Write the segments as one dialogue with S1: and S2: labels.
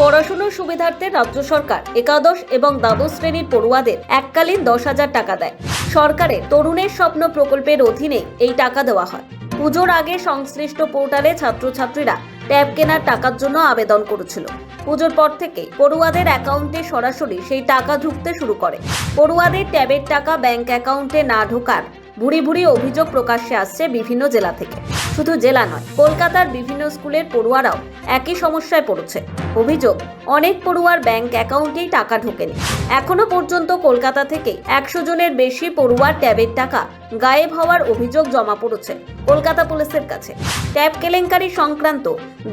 S1: পড়াশুনোর সুবিধার্থে রাজ্য সরকার একাদশ এবং দ্বাদশ শ্রেণির পড়ুয়াদের এককালীন দশ হাজার টাকা দেয়। সরকারের তরুণের স্বপ্ন প্রকল্পের অধীনে এই টাকা দেওয়া হয়। পুজোর আগে সংশ্লিষ্ট পোর্টালে ছাত্রছাত্রীরা ট্যাব কেনার টাকার জন্য আবেদন করেছিল। পুজোর পর থেকে পড়ুয়াদের অ্যাকাউন্টে সরাসরি সেই টাকা ঢুকতে শুরু করে। পড়ুয়াদের ট্যাবের টাকা ব্যাংক অ্যাকাউন্টে না ঢোকার ভুরি ভুরি অভিযোগ প্রকাশ্যে আসছে বিভিন্ন জেলা থেকে। শুধু জেলা নয়, কলকাতার বিভিন্ন স্কুলের পড়ুয়ারাও একই সমস্যায় পড়েছে। অভিযোগ, অনেক পড়ুয়ার ব্যাংক অ্যাকাউন্টেই টাকা ঢোকেনি। এখনও পর্যন্ত কলকাতা থেকে একশো জনের বেশি পড়ুয়ার ট্যাবের টাকা গায়েব হওয়ার অভিযোগ জমা পড়েছে কলকাতা পুলিশের কাছে। ট্যাব কেলেঙ্কারি সংক্রান্ত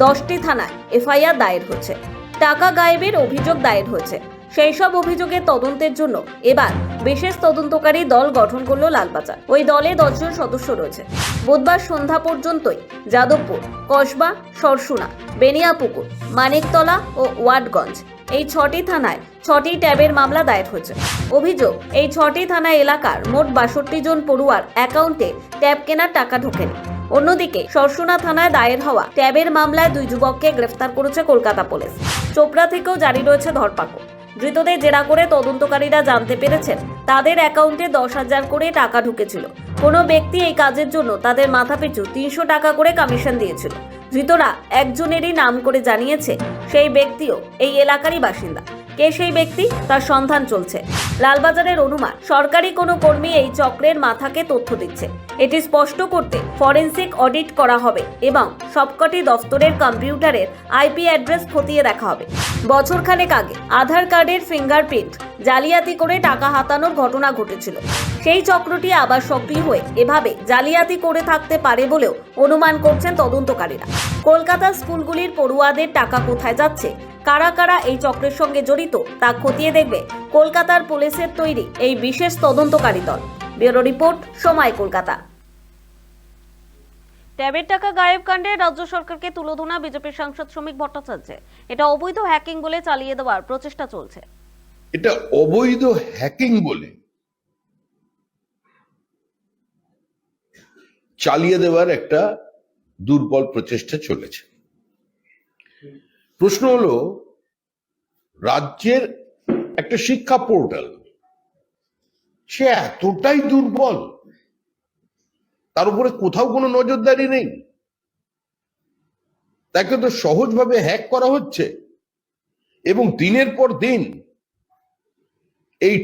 S1: দশটি থানায় এফআইআর দায়ের হয়েছে। টাকা গায়েবের অভিযোগ দায়ের হয়েছে। সেই সব অভিযোগের তদন্তের জন্য এবার বিশেষ তদন্তকারী দল গঠন করল লালবাজার। ওই দলে দশজন সদস্য রয়েছে। বুধবার সন্ধ্যা পর্যন্তই যাদবপুর, কসবা, সরসুনা, বেনিয়াপুকুর, মানিকতলা ও ওয়াটগঞ্জ এই ছটি থানায় ছটি ট্যাবের মামলা দায়ের হয়েছে। অভিযোগ, এই ছটি থানা এলাকার মোট বাষট্টি জন পড়ুয়ার অ্যাকাউন্টে ট্যাব কেনার টাকা ঢোকেনি। অন্যদিকে সরসুনা থানায় দায়ের হওয়া ট্যাবের মামলায় দুই যুবককে গ্রেফতার করেছে কলকাতা পুলিশ। চোপড়া থেকেও জারি রয়েছে ধরপাকড়। ধৃতদের জেরা করে তদন্তকারীরা জানতে পেরেছেন, তাদের অ্যাকাউন্টে দশ হাজার করে টাকা ঢুকেছিল। কোনো ব্যক্তি এই কাজের জন্য তাদের মাথাপিছু তিনশো টাকা করে কমিশন দিয়েছিল। ধৃতরা একজনেরই নাম করে জানিয়েছে, সেই ব্যক্তিও এই এলাকারই বাসিন্দা। কে সেই ব্যক্তি? তার সন্ধান চলছে। লালবাজারের অনুমান, সরকারি কোনো কর্মী এই চক্রের মাথাকে তথ্য দিচ্ছে। এটি স্পষ্ট করতে ফরেনসিক অডিট করা হবে এবং সবকটি দফতরের কম্পিউটারের আইপি অ্যাড্রেস খতিয়ে দেখা হবে। বছরখানেক আগে আধার কার্ডের ফিঙ্গারপ্রিন্ট জালিয়াতি করে টাকা হাতানোর ঘটনা ঘটেছিল। সেই চক্রটি আবার সক্রিয় হয়ে এভাবে জালিয়াতি করে থাকতে পারে বলেও অনুমান করছেন তদন্তকারীরা। কলকাতার স্কুলগুলির পড়ুয়াদের টাকা কোথায় যাচ্ছে কারা কারা এই চক্রের সঙ্গে জড়িত তা খতিয়ে দেখবে কলকাতার পুলিশের তৈরি এই বিশেষ তদন্তকারী দল। ব্যুরো রিপোর্ট সময় কলকাতা। ট্যাবের টাকা গায়েব কাণ্ডে রাজ্য সরকারকে তুলোধনা বিজেপির সাংসদ শ্রমিক ভট্টাচার্য এটা অবৈধ হ্যাকিং বলে চালিয়ে দেওয়ার প্রচেষ্টা চলছে।
S2: এটা অবৈধ হ্যাকিং বলে চালিয়ে দেওয়ার একটা দুর্বল প্রচেষ্টা চলেছে। প্রশ্ন হলো, রাজ্যের একটা শিক্ষা পোর্টাল, সে এতটাই দুর্বল, তার উপরে কোথাও কোনো নজরদারি নেই। তাকে তো সহজভাবে হ্যাক করা হচ্ছে। এবং দিনের পর দিন এই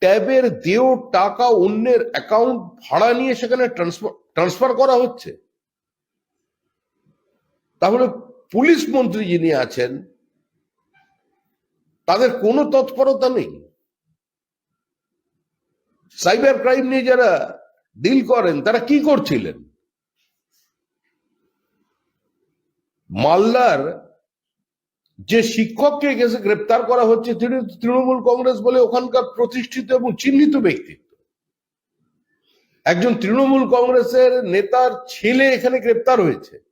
S2: ট্যাবের দেও টাকা অন্যের অ্যাকাউন্ট ভাড়া নিয়ে সেখানে ট্রান্সফার ট্রান্সফার করা হচ্ছে। তাহলে পুলিশ মন্ত্রী যিনি আছেন, তাদের কোনো তৎপরতা নেই। সাইবার ক্রাইম নিয়ে যারা ডিল করেন, তারা কি করছিলেন? মালদার যে শিক্ষককে গেছে গ্রেপ্তার করা হচ্ছে তিনি তৃণমূল কংগ্রেস বলে ওখানকার প্রতিষ্ঠিত এবং চিহ্নিত ব্যক্তিত্ব। একজন তৃণমূল কংগ্রেসের নেতার ছেলে এখানে গ্রেপ্তার হয়েছে।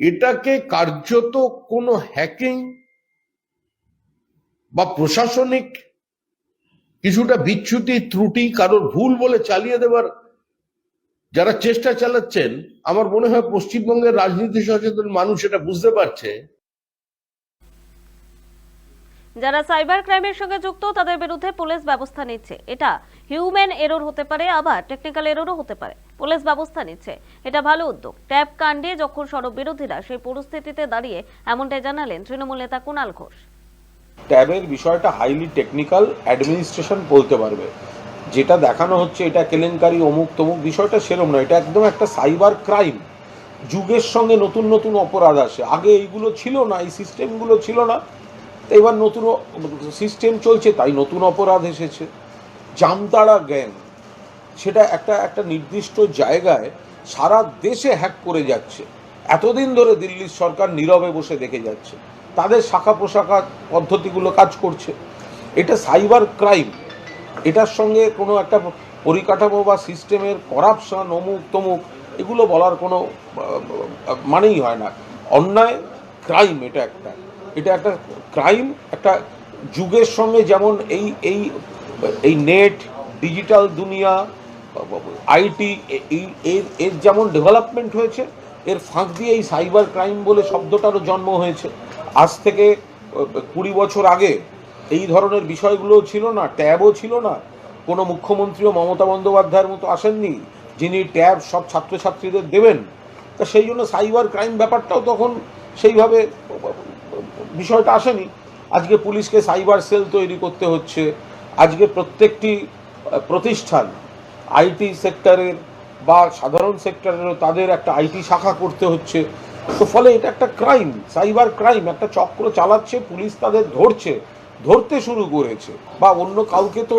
S2: এটাকে কার্যত কোনো হ্যাকিং বা প্রশাসনিক কিছুটা বিচ্যুতি, ত্রুটি, কারোর ভুল বলে চালিয়ে দেওয়ার যারা চেষ্টা চালাচ্ছেন, আমার মনে হয় পশ্চিমবঙ্গের রাজনীতি সচেতন মানুষ এটা বুঝতে পারছে।
S1: যারা সাইবার ক্রাইমের সঙ্গে যুক্ত, তাদের বিরুদ্ধে পুলিশ ব্যবস্থা নিচ্ছে। এটা হিউম্যান এরর হতে পারে, আবার টেকনিক্যাল এররও হতে পারে। পুলিশ ব্যবস্থা নিচ্ছে। এটা ভালো উদ্যোগ। ট্যাব কাণ্ডে যখন সড়ক বিরোধীরা সেই পরিস্থিতিতে দাঁড়িয়ে, এমনটাই জানালেন তৃণমূল নেতা কুণাল ঘোষ।
S3: ট্যাবের বিষয়টা হাইলি টেকনিক্যাল অ্যাডমিনিস্ট্রেশন বলতে পারবে। যেটা দেখানো হচ্ছে এটা কেলেঙ্কারি, অমুক তমুক, বিষয়টা সেরম নয়। এটা একদম একটা সাইবার ক্রাইম যুগের সঙ্গে নতুন নতুন অপরাধ আসে। আগে এইগুলো ছিল না, এই সিস্টেমগুলো ছিল না। এবার নতুন সিস্টেম চলছে, তাই নতুন অপরাধ এসেছে। জামতাড়া গ্যাং সেটা একটা একটা নির্দিষ্ট জায়গায় সারা দেশে হ্যাক করে যাচ্ছে। এতদিন ধরে দিল্লির সরকার নীরবে বসে দেখে যাচ্ছে। তাদের শাখা প্রশাখা পদ্ধতিগুলো কাজ করছে। এটা সাইবার ক্রাইম। এটার সঙ্গে কোনো একটা পরিকাঠামো বা সিস্টেমের করাপশন, অমুক তমুক, এগুলো বলার কোনো, মানেই হয় না। অন্যায় ক্রাইম এটা একটা। এটা একটা ক্রাইম, একটা যুগের সঙ্গে যেমন এই এই এই নেট, ডিজিটাল দুনিয়া আইটি এর এর যেমন ডেভেলপমেন্ট হয়েছে, এর ফাঁক দিয়ে এই সাইবার ক্রাইম বলে শব্দটারও জন্ম হয়েছে। আজ থেকে কুড়ি বছর আগে এই ধরনের বিষয়গুলো ছিল না, ট্যাবও ছিল না। কোনো মুখ্যমন্ত্রীও মমতা বন্দ্যোপাধ্যায়ের মতো আসেননি, যিনি ট্যাব সব ছাত্রছাত্রীদের দেবেন। তা সেই জন্য সাইবার ক্রাইম ব্যাপারটাও তখন সেইভাবে, বিষয়টা আসেনি। আজকে পুলিশকে সাইবার সেল তৈরি করতে হচ্ছে। আজকে প্রত্যেকটি প্রতিষ্ঠান আইটি সেক্টরের বা সাধারণ সেক্টরেরও তাদের একটা আইটি শাখা করতে হচ্ছে। তো ফলে এটা একটা ক্রাইম, সাইবার ক্রাইম, একটা চক্র চালাচ্ছে, পুলিশ তাদের ধরছে, ধরতে শুরু করেছে। বা অন্য কাউকে তো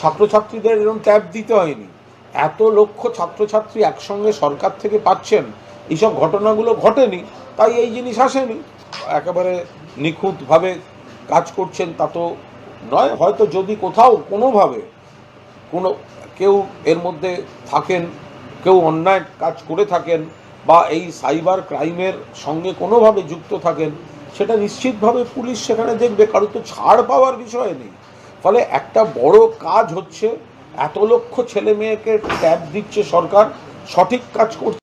S3: ছাত্রছাত্রীদের এরকম ট্যাব দিতে হয়নি। এত লক্ষ ছাত্রছাত্রী একসঙ্গে সরকার থেকে পাচ্ছেন, এইসব ঘটনাগুলো ঘটেনি, তাই এই জিনিস আসেনি। একেবারে নিখুঁতভাবে কাজ করছেন তা তো নয়, হয়তো যদি কোথাও কোনোভাবে কোনো কেউ এর মধ্যে থাকেন, কেউ অন্যায় কাজ করে থাকেন বা এই সাইবার ক্রাইমের সঙ্গে কোনোভাবে যুক্ত থাকেন, সেটা নিশ্চিতভাবে পুলিশ সেখানে দেখবে। কারোর তো ছাড় পাওয়ার বিষয় নেই। ফলে একটা বড় কাজ হচ্ছে, এত লক্ষ ছেলে মেয়েকে ট্যাপ দিচ্ছে সরকার, সঠিক কাজ করছে